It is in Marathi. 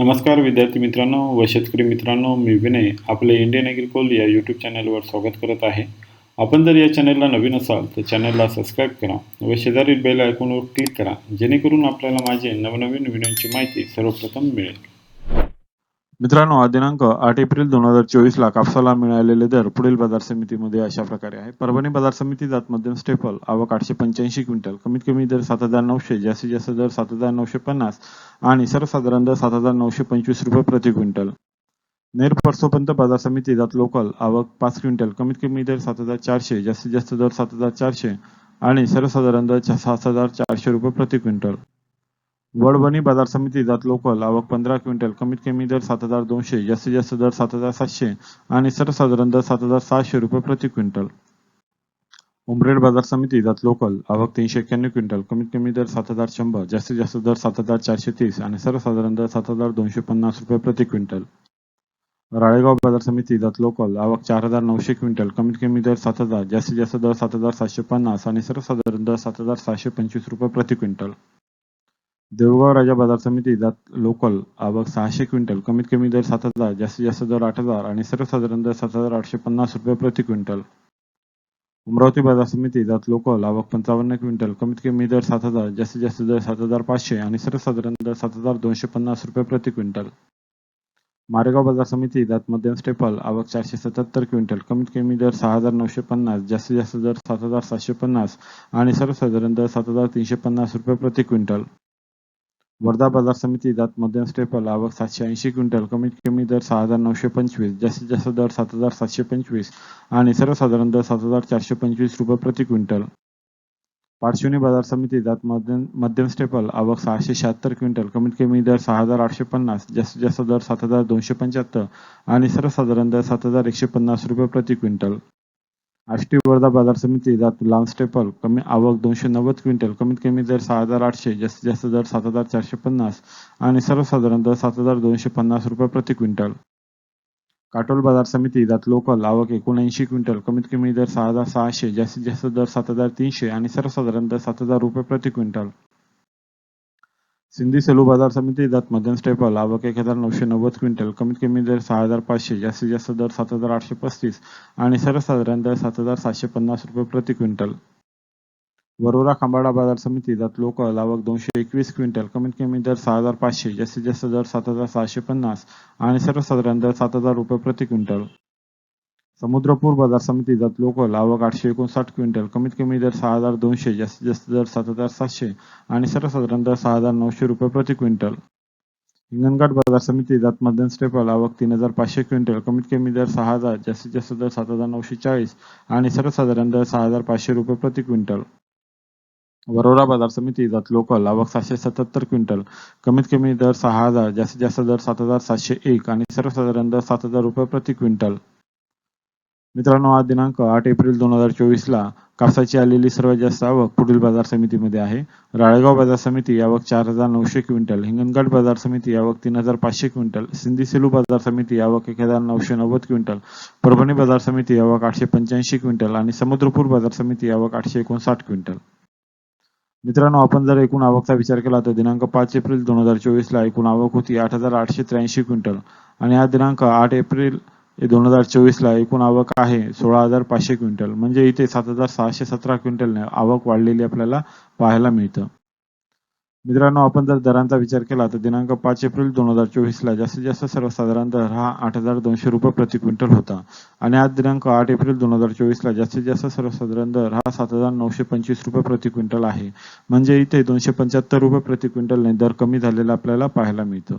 नमस्कार विद्यार्थी मित्रांनो व शेतकरी मित्रांनो मी विनय आपले इंडियन ॲग्रिकोल या यूट्यूब चॅनलवर स्वागत करत आहे. आपण जर या चॅनलला नवीन असाल तर चॅनलला सबस्क्राईब करा व शेजारील बेल आयकॉनवर क्लिक करा जेणेकरून आपल्याला माझे नवनवीन व्हिडिओची माहिती सर्वप्रथम मिळेल. मित्रांनो आज दिनांक आठ एप्रिल दोन हजार चोवीस ला कापसाला मिळालेले दर पुढील बाजार समितीमध्ये अशा प्रकारे आहे. परभणी बाजार समिती जात मध्यम स्टेपल आवक आठशे पंच्याऐंशी क्विंटल कमीत कमी दर सात हजार नऊशे जास्तीत जास्त दर सात हजार नऊशे पन्नास आणि सर्वसाधारण दर सात हजार नऊशे पंचवीस रुपये प्रति क्विंटल. नेर परसोपंत बाजार समिती जात लोकल आवक पाच क्विंटल कमीत कमी दर सात हजार चारशे जास्तीत जास्त दर सात हजार चारशे आणि सर्वसाधारण दर सात हजार चारशे रुपये प्रति क्विंटल. वडवणी बाजार समिती जात लोकल आवक पंधरा क्विंटल कमीत कमी दर सात हजार दोनशे जास्तीत जास्त दर सात हजार सातशे आणि सर्वसाधारण दर सात हजार सहाशे रुपये प्रति क्विंटल. उमरेड बाजार समिती जात लोकल आवक तीनशे एक्क्याण्णव क्विंटल कमीत कमी दर सात हजार शंभर जास्तीत जास्त दर सात हजार चारशे तीस आणि सर्वसाधारण दर सात हजार दोनशे पन्नास रुपये प्रति क्विंटल. राळेगाव बाजार समिती जात लोकल आवक चार हजार नऊशे क्विंटल कमीत कमी दर सात हजार जास्तीत जास्त दर सात हजार सातशे पन्नास आणि सर्वसाधारण दर सात हजार सहाशे पंचवीस रुपये प्रति क्विंटल. देऊळगाव राजा बाजार समिती जात लोकल आवक सहाशे क्विंटल कमीत कमी दर सात हजार जास्तीत जास्त दर आठ हजार आणि सर्वसाधारण दर सात हजार आठशे पन्नास रुपये प्रति क्विंटल. अमरावती बाजार समिती जात लोकल आवक पंचावन्न क्विंटल कमीत कमी दर सात हजार जास्तीत जास्त दर सात हजार पाचशे आणि सर्वसाधारण दर सात हजार दोनशे पन्नास रुपये प्रति क्विंटल. मारेगाव बाजार समिती जात मध्यम स्टेपल आवक चारशे सत्याहत्तर क्विंटल कमीत कमी दर सहा हजार नऊशे पन्नास जास्तीत जास्त दर सात हजार सातशे पन्नास आणि सर्वसाधारण दर सात हजार तीनशे पन्नास रुपये प्रति क्विंटल. वर्धा बाजार समिती जात मध्यम स्टेपल आवक सातशे ऐंशी क्विंटल कमीत कमी दर सहा हजार नऊशे पंचवीस जास्तीत जास्त दर सात हजार सातशे पंचवीस आणि सर्वसाधारण दर सात हजार चारशे पंचवीस रुपये प्रति क्विंटल. पार्श्वनी बाजार समिती जात मध्यम मध्यम स्टेपल आवक सहाशे शहात्तर क्विंटल कमीत कमी दर सहा हजार आठशे पन्नास जास्तीत जास्त दर सात हजार दोनशे पंच्याहत्तर आणि सर्वसाधारण दर सात हजार एकशे पन्नास रुपये प्रति क्विंटल. आष्टी वर्धा बाजार समिती जात लांब स्टेपल कमी आवक दोनशे नव्वद क्विंटल कमीत कमी दर सहा हजार आठशे जास्तीत जास्त दर सात हजार चारशे पन्नास आणि सर्वसाधारण दर सात हजार दोनशे पन्नास रुपये प्रति क्विंटल. काटोल बाजार समिती जात लोकल आवक एकोणऐंशी क्विंटल कमीत कमी दर सहा हजार सहाशे जास्तीत जास्त दर सात हजार तीनशे आणि सर्वसाधारण दर सात हजार रुपये प्रति क्विंटल. सिंधी सलू बाजार समिती जात मध्यम स्टेपल आवक एक हजार नऊशे नव्वद क्विंटल. कमीत कमी दर सहा हजार पाचशे जास्तीत जास्त दर सात हजार आठशे पस्तीस आणि सर्वसाधारण दर सात हजार सातशे पन्नास रुपये प्रति क्विंटल. वरोरा खांबाडा बाजार समिती जात लोकल आवक दोनशे एकवीस क्विंटल. कमीत कमी दर सहा हजार पाचशे जास्तीत जास्त दर सात हजार सहाशे पन्नास आणि सर्वसाधारण दर सात हजार रुपये प्रति क्विंटल. समुद्रपूर बाजार समिती जात लोकल आवक आठशे एकोणसाठ क्विंटल कमीत कमी दर सहा हजार दोनशे जास्तीत जास्त दर सात हजार सातशे आणि सर्वसाधारण दर सहा हजार नऊशे रुपये प्रति क्विंटल. हिंगणघाट बाजार समिती जात मध्यम स्टेपल आवक तीन हजार पाचशे क्विंटल कमीत कमी दर सहा हजार जास्तीत जास्त दर सात हजार नऊशे चाळीस आणि सर्वसाधारण दर सहा हजार पाचशे रुपये प्रति क्विंटल. वरोरा बाजार समिती जात लोकल आवक सातशे सत्याहत्तर क्विंटल कमीत कमी दर सहा हजार जास्तीत जास्त दर सात हजार सातशे एक आणि सर्वसाधारण दर सात हजार रुपये प्रति क्विंटल. मित्रांनो आज दिनांक आठ एप्रिल दोन हजार चोवीस ला कापसाची आलेली सर्वात जास्त आवक पुढील बाजार समितीमध्ये आहे. राळेगाव बाजार समिती आवक चार हजार नऊशे क्विंटल हिंगणघाट बाजार समिती आवक तीन हजार पाचशे क्विंटल सिंधी सेलू बाजार समिती आवक एक हजार नऊशे नव्वद क्विंटल परभणी बाजार समिती आवक आठशे पंच्याऐंशी क्विंटल आणि समुद्रपूर बाजार समिती आवक आठशे एकोणसाठ क्विंटल. मित्रांनो आपण जर एकूण आवकचा विचार केला तर दिनांक पाच एप्रिल दोन हजार चोवीस ला एकूण आवक होती आठ हजार आठशे त्र्याऐंशी क्विंटल आणि हा दिनांक आठ एप्रिल दोन हजार चोवीस ला एकूण आवक आहे सोळा हजार पाचशे क्विंटल. म्हणजे इथे सात हजार सहाशे सतरा क्विंटलने आवक वाढलेली आपल्याला पाहायला मिळतं. मित्रांनो आपण जर दरांचा विचार केला तर दिनांक पाच एप्रिल दोन हजार चोवीस ला जास्तीत जास्त सर्वसाधारण दर हा आठ हजार दोनशे रुपये प्रति क्विंटल होता. आणि आज दिनांक आठ एप्रिल दोन हजार चोवीस ला जास्तीत जास्त सर्वसाधारण दर हा सात हजार नऊशे पंचवीस रुपये प्रति क्विंटल आहे. म्हणजे इथे दोनशे पंच्याहत्तर रुपये प्रति क्विंटलने दर कमी झालेला आपल्याला पाहायला मिळतं.